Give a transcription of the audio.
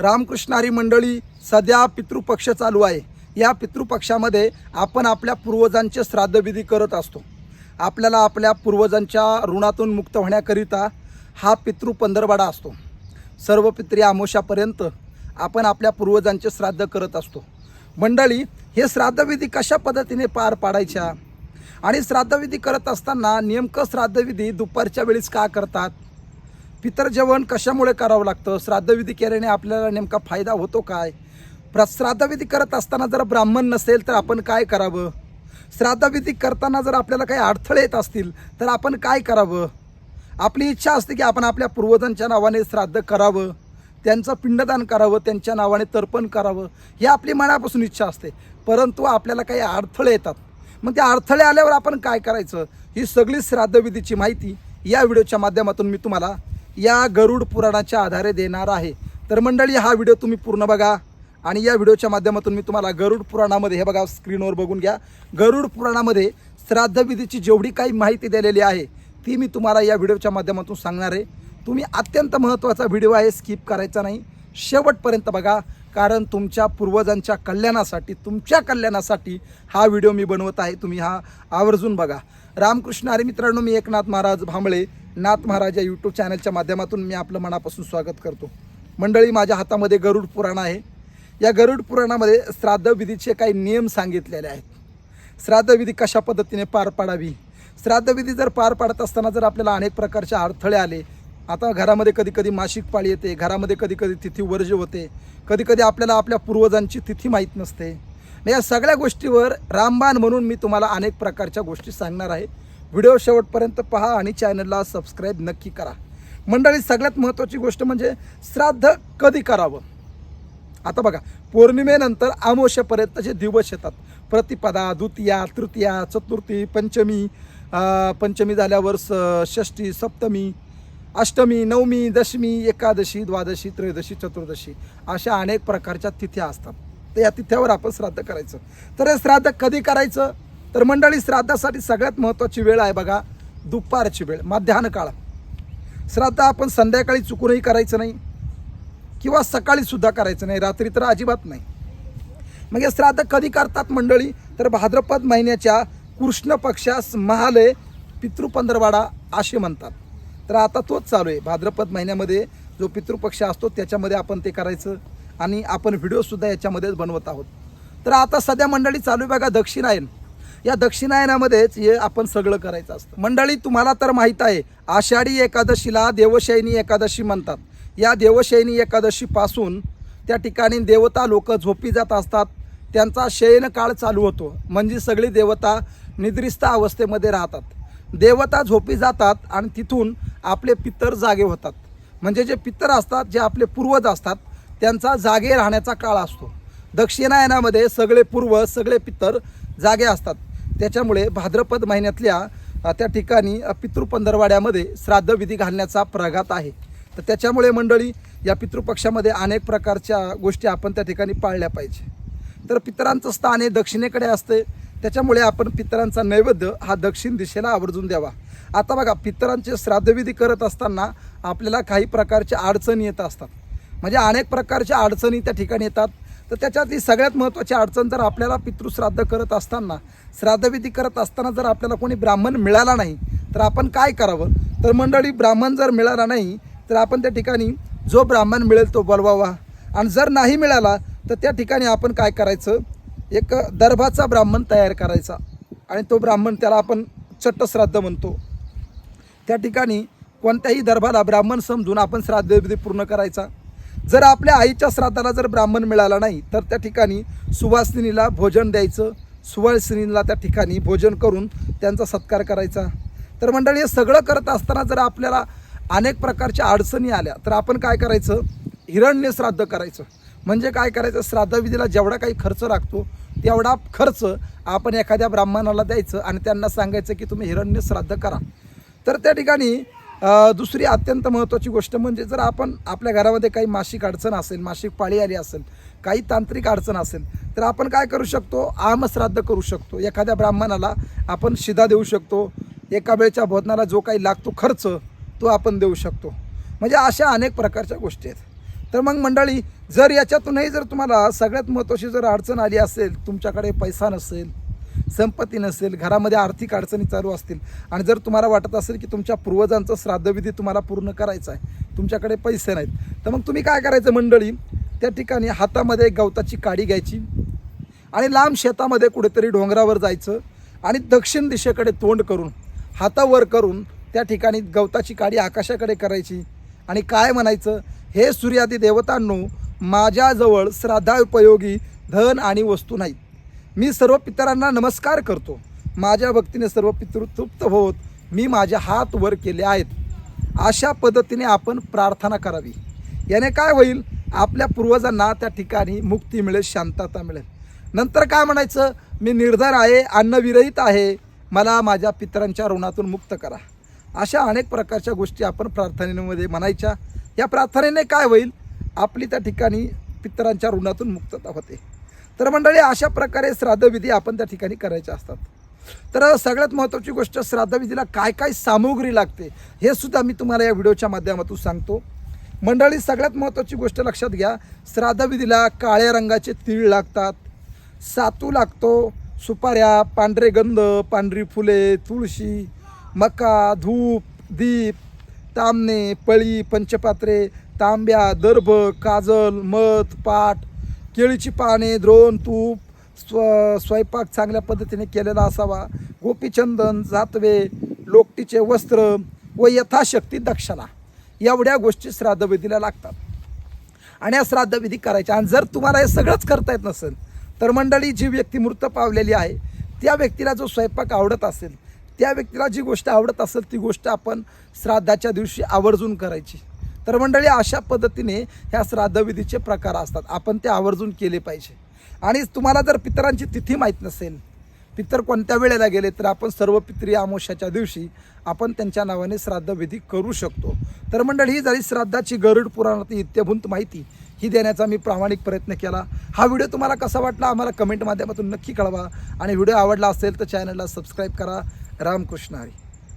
रामकृष्णारी मंडळी सध्या पितृपक्ष चालू आहे. या पितृपक्षामध्ये आपण आपल्या पूर्वजांचे श्राद्धविधी करत असतो. आपल्याला आपल्या पूर्वजांच्या ऋणातून मुक्त होण्याकरिता हा पितृ पंधरवाडा असतो. सर्व पित्री आमोशापर्यंत आपण आपल्या पूर्वजांचे श्राद्ध करत असतो. मंडळी हे श्राद्धविधी कशा पद्धतीने पार पाडायच्या? आणि श्राद्धविधी करत असताना नेमकं श्राद्धविधी दुपारच्या वेळीस का करतात? पितर जेवण कशामुळे करावं लागतं? श्राद्धविधी केल्याने आपल्याला नेमका फायदा होतो काय? प्र श्राद्धविधी करत असताना जर ब्राह्मण नसेल तर आपण काय करावं? श्राद्धविधी करताना जर आपल्याला काही अडथळे येत असतील तर आपण काय करावं? आपली इच्छा असते की आपण आपल्या पूर्वजांच्या नावाने श्राद्ध करावं. त्यांचं पिंडदान करावं त्यांच्या नावाने तर्पण करावं. ही आपली मनापासून इच्छा असते. परंतु आपल्याला काही अडथळे येतात. मग त्या अडथळे आल्यावर आपण काय करायचं? ही सगळी श्राद्धविधीची माहिती या व्हिडिओच्या माध्यमातून मी तुम्हाला या गरुड पुराणाच्या आधारे देणार आहे. तर मंडळी हा व्हिडिओ तुम्ही पूर्ण बघा आणि या व्हिडिओच्या माध्यमातून मी तुम्हाला गरुड पुराणामध्ये हे बघा स्क्रीनवर बघून घ्या. गरुड पुराणामध्ये श्राद्धविधीची जेवढी काही माहिती दिलेली आहे ती मी तुम्हाला या व्हिडिओच्या माध्यमातून सांगणार आहे. तुम्ही अत्यंत महत्त्वाचा व्हिडिओ आहे स्किप करायचा नाही. शेवटपर्यंत बघा कारण तुमच्या पूर्वजांच्या कल्याणासाठी तुमच्या कल्याणासाठी हा व्हिडिओ मी बनवत आहे. तुम्ही हा आवर्जून बघा. रामकृष्ण अरे मित्रांनो मी एकनाथ महाराज भांबळे नाथ महाराज या यूट्यूब चॅनलच्या माध्यमातून मी आपलं मनापासून स्वागत करतो. मंडळी माझ्या हातामध्ये गरुड पुराण आहे. या गरुड पुराणामध्ये श्राद्धविधीचे काही नियम सांगितलेले आहेत. श्राद्धविधी कशा पद्धतीने पार पाडावी? श्राद्धविधी जर पार पाडत असताना जर आपल्याला अनेक प्रकारचे अडथळे आले आता घरामध्ये कधी कधी मासिक पाळी येते घरामध्ये कधी कधी तिथी वर्ज होते कधी कधी आपल्याला आपल्या पूर्वजांची तिथी माहीत नसते. या सगळ्या गोष्टीवर रामबाण म्हणून मी तुम्हाला अनेक प्रकारच्या गोष्टी सांगणार आहे. व्हिडिओ शेवटपर्यंत पहा आणि चॅनलला सबस्क्राईब नक्की करा. मंडळी सगळ्यात महत्त्वाची गोष्ट म्हणजे श्राद्ध कधी करावं? आता बघा पौर्णिमेनंतर अमावस्येपर्यंत जे दिवस येतात प्रतिपदा द्वितीया तृतीया चतुर्थी पंचमी पंचमी झाल्यावर स षष्टी सप्तमी अष्टमी नवमी दशमी एकादशी द्वादशी त्रयोदशी चतुर्दशी अशा अनेक प्रकारच्या तिथ्या असतात. तर या तिथ्यावर आपण श्राद्ध करायचं. तर हे श्राद्ध कधी करायचं? तर मंडळी श्राद्धासाठी सगळ्यात महत्त्वाची वेळ आहे बघा दुपारची वेळ माध्यान्ह काळ. श्राद्ध आपण संध्याकाळी चुकूनही करायचं नाही किंवा सकाळीसुद्धा करायचं नाही रात्री तर अजिबात नाही. मग हे श्राद्ध कधी करतात मंडळी? तर भाद्रपद महिन्याच्या कृष्ण पक्षास महालय पितृपंधरवाडा असे म्हणतात. तर आता तोच चालू आहे. भाद्रपद महिन्यामध्ये जो पितृपक्ष असतो त्याच्यामध्ये आपण ते करायचं आणि आपण व्हिडिओसुद्धा याच्यामध्येच बनवत आहोत. तर आता सध्या मंडळी चालू आहे बघा दक्षिणायन. या दक्षिणायनामध्येच हे आपण सगळं करायचं असतं. मंडळी तुम्हाला तर माहीत आहे आषाढी एकादशीला देवशयनी एकादशी म्हणतात. या देवशयनी एकादशीपासून त्या ठिकाणी देवता लोक झोपी जात असतात. त्यांचा शयन काळ चालू होतो. म्हणजे सगळी देवता निद्रिस्त अवस्थेमध्ये राहतात. देवता झोपी जातात आणि तिथून आपले पितर जागे होतात. म्हणजे जे पितर असतात जे आपले पूर्वज असतात त्यांचा जागे राहण्याचा काळ असतो. दक्षिणायनामध्ये सगळे पूर्वज सगळे पितर जागे असतात. त्याच्यामुळे भाद्रपद महिन्यातल्या त्या ठिकाणी पितृपंधरवाड्यामध्ये श्राद्धविधी घालण्याचा प्रघात आहे. तर त्याच्यामुळे मंडळी या पितृपक्षामध्ये अनेक प्रकारच्या गोष्टी आपण त्या ठिकाणी पाळल्या पाहिजे. तर पितरांचं स्थान हे दक्षिणेकडे असते. त्याच्यामुळे आपण पितरांचा नैवेद्य हा दक्षिण दिशेला आवर्जून द्यावा. आता बघा पितरांचे श्राद्धविधी करत असताना आपल्याला काही प्रकारच्या अडचणी येत असतात. म्हणजे अनेक प्रकारच्या अडचणी त्या ठिकाणी येतात. तर त्याच्यातली सगळ्यात महत्त्वाची अडचण जर आपल्याला पितृश्राद्ध करत असताना श्राद्धविधी करत असताना जर आपल्याला कोणी ब्राह्मण मिळाला नाही तर आपण काय करावं? तर मंडळी ब्राह्मण जर मिळाला नाही तर आपण त्या ठिकाणी जो ब्राह्मण मिळेल तो बोलवावा. आणि जर नाही मिळाला तर त्या ठिकाणी आपण काय करायचं? एक दर्भाचा ब्राह्मण तयार करायचा. आणि तो ब्राह्मण त्याला आपण चट्टश्राद्ध म्हणतो. त्या ठिकाणी कोणत्याही दर्भाला ब्राह्मण समजून आपण श्राद्धविधी पूर्ण करायचा. जर आपल्या आईच्या श्राद्धाला जर ब्राह्मण मिळाला नाही तर त्या ठिकाणी सुवासिनीला भोजन द्यायचं सुवासिनीला त्या ठिकाणी भोजन करून त्यांचा सत्कार करायचा. तर मंडळी हे सगळं करत असताना जर आपल्याला अनेक प्रकारच्या अडचणी आल्या तर आपण काय करायचं? हिरण्य श्राद्ध करायचं. म्हणजे काय करायचं? श्राद्धविधीला जेवढा काही खर्च लागतो तेवढा खर्च आपण एखाद्या ब्राह्मणाला द्यायचं आणि त्यांना सांगायचं की तुम्ही हिरण्य श्राद्ध करा. तर त्या ठिकाणी दुसरी अत्यंत महत्त्वाची गोष्ट म्हणजे जर आपण आपल्या घरामध्ये काही मासिक अडचण असेल मासिक पाळी आली असेल काही तांत्रिक अडचण असेल तर आपण काय करू शकतो? आमश्राद्ध करू शकतो. एखाद्या ब्राह्मणाला आपण शिधा देऊ शकतो. एका वेळच्या भोजनाला जो काही लागतो खर्च तो आपण देऊ शकतो. म्हणजे अशा अनेक प्रकारच्या गोष्टी आहेत. तर मग मंडळी जर याच्यातूनही जर तुम्हाला सगळ्यात महत्त्वाची जर अडचण आली असेल तुमच्याकडे पैसा नसेल संपत्ती नसेल घरामध्ये आर्थिक अडचणी चालू असतील आणि जर तुम्हाला वाटत असेल की तुमच्या पूर्वजांचं श्राद्धविधी तुम्हाला पूर्ण करायचा आहे तुमच्याकडे पैसे नाहीत तर मग तुम्ही काय करायचं मंडळी? त्या ठिकाणी हातामध्ये एक गवताची काडी घ्यायची आणि लांब शेतामध्ये कुठेतरी डोंगरावर जायचं आणि दक्षिण दिशेकडे तोंड करून हातावर करून त्या ठिकाणी गवताची काडी आकाशाकडे करायची आणि काय म्हणायचं? हे सूर्यादी देवतांनो माझ्याजवळ श्राद्धाउपयोगी धन आणि वस्तू नाहीत. मी सर्व पितरांना नमस्कार करतो. माझ्या भक्तीने सर्व पितृ तृप्त होत मी माझे हात वर केले आहेत. अशा पद्धतीने आपण प्रार्थना करावी. याने काय होईल? आपल्या पूर्वजांना त्या ठिकाणी मुक्ती मिळेल शांतता मिळेल. नंतर काय म्हणायचं? मी निर्धार आहे अन्नविरहित आहे. मला माझ्या पितरांच्या ऋणातून मुक्त करा. अशा अनेक प्रकारच्या गोष्टी आपण प्रार्थनेमध्ये म्हणायच्या. या प्रार्थनेने काय होईल? आपली त्या ठिकाणी पितरांच्या ऋणातून मुक्तता होते. तर मंडळी अशा प्रकारे श्राद्धविधी आपण त्या ठिकाणी करायचे असतात. तर सगळ्यात महत्त्वाची गोष्ट श्राद्धविधीला काय काय सामुग्री लागते हे सुद्धा मी तुम्हाला या व्हिडिओच्या माध्यमातून सांगतो. मंडळी सगळ्यात महत्त्वाची गोष्ट लक्षात घ्या श्राद्धविधीला काळ्या रंगाचे तीळ लागतात सातू लागतो सुपाऱ्या पांढरे गंध पांढरी फुले तुळशी मका धूप दीप तामणे पळी पंचपात्रे तांब्या दर्भ काजल मध पाट केळीची पाने द्रोण तूप स्व स्वयंपाक चांगल्या पद्धतीने केलेला असावा. गोपीचंदन जातवे लोकटीचे वस्त्र व यथाशक्ती दक्षला एवढ्या गोष्टी श्राद्धविधीला लागतात. आणि या श्राद्धविधी करायच्या. आणि जर तुम्हाला हे सगळंच करता येत नसेल तर मंडळी जी व्यक्ती मृत पावलेली आहे त्या व्यक्तीला जो स्वयंपाक आवडत असेल त्या व्यक्तीला जी गोष्ट आवडत असेल ती गोष्ट आपण श्राद्धाच्या दिवशी आवर्जून करायची. तर मंडळी अशा पद्धतीने ह्या श्राद्धविधीचे प्रकार असतात. आपण ते आवर्जून केले पाहिजे. आणि तुम्हाला जर पितरांची तिथी माहीत नसेल पितर कोणत्या वेळेला गेले तर आपण सर्व पित्री अमावस्याच्या दिवशी आपण त्यांच्या नावाने श्राद्धविधी करू शकतो. तर मंडळी ही झाली श्राद्धाची गरुड पुराणातील इत्यभूत माहिती ही देण्याचा मी प्रामाणिक प्रयत्न केला. हा व्हिडिओ तुम्हाला कसा वाटला आम्हाला कमेंट माध्यमातून नक्की कळवा. आणि व्हिडिओ आवडला असेल तर चॅनलला सबस्क्राईब करा. रामकृष्ण हरी.